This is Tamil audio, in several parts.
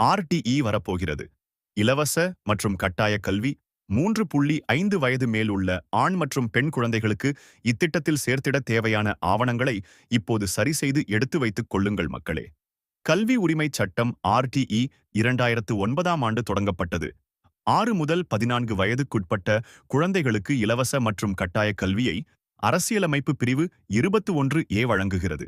ஆர்டிஇ வரப்போகிறது. இலவச மற்றும் கட்டாய கல்வி மூன்று புள்ளி ஐந்து வயது மேல் உள்ள ஆண் மற்றும் பெண் குழந்தைகளுக்கு இத்திட்டத்தில் சேர்த்திட தேவையான ஆவணங்களை இப்போது சரிசெய்து எடுத்து வைத்துக் கொள்ளுங்கள் மக்களே. கல்வி உரிமைச் சட்டம் ஆர்டிஇ இரண்டாயிரத்து ஒன்பதாம் ஆண்டு தொடங்கப்பட்டது. ஆறு முதல் பதினான்கு வயதுக்குட்பட்ட குழந்தைகளுக்கு இலவச மற்றும் கட்டாய கல்வியை அரசியலமைப்பு பிரிவு இருபத்து ஒன்று ஏ வழங்குகிறது.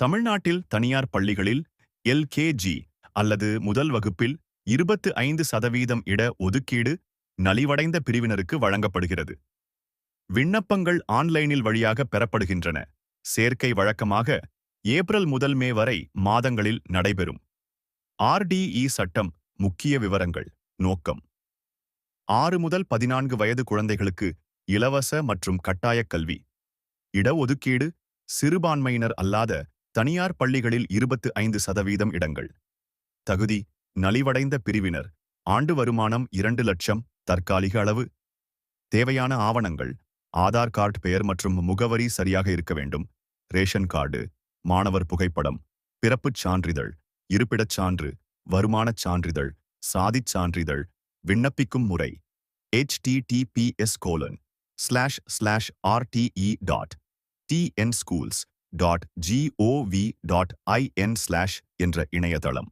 தமிழ்நாட்டில் தனியார் பள்ளிகளில் எல்கேஜி அல்லது முதல் வகுப்பில் இருபத்து ஐந்து சதவீதம் இட ஒதுக்கீடு நலிவடைந்த பிரிவினருக்கு வழங்கப்படுகிறது. விண்ணப்பங்கள் ஆன்லைனில் வழியாக பெறப்படுகின்றன. சேர்க்கை வழக்கமாக ஏப்ரல் முதல் மே வரை மாதங்களில் நடைபெறும். ஆர்டிஇ சட்டம் முக்கிய விவரங்கள். நோக்கம். ஆறு முதல் பதினான்கு வயது குழந்தைகளுக்கு இலவச மற்றும் கட்டாயக் கல்வி. இடஒதுக்கீடு சிறுபான்மையினர் அல்லாத தனியார் பள்ளிகளில் இருபத்து ஐந்து சதவீதம் இடங்கள். தகுதி நலிவடைந்த பிரிவினர் ஆண்டு வருமானம் இரண்டு லட்சம் தற்காலிக அளவு. தேவையான ஆவணங்கள் ஆதார் கார்டு பெயர் மற்றும் முகவரி சரியாக இருக்க வேண்டும். ரேஷன் கார்டு மாணவர் புகைப்படம் பிறப்புச் சான்றிதழ் இருப்பிடச் சான்று வருமானச் சான்றிதழ் சாதிச் சான்றிதழ் விண்ணப்பிக்கும் முறை https colon slash slash RTE dot TN schools dot GOV dot IN slash என்ற இணையதளம்.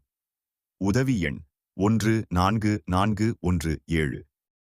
உதவி எண் ஒன்று நான்கு நான்கு ஒன்று ஏழு.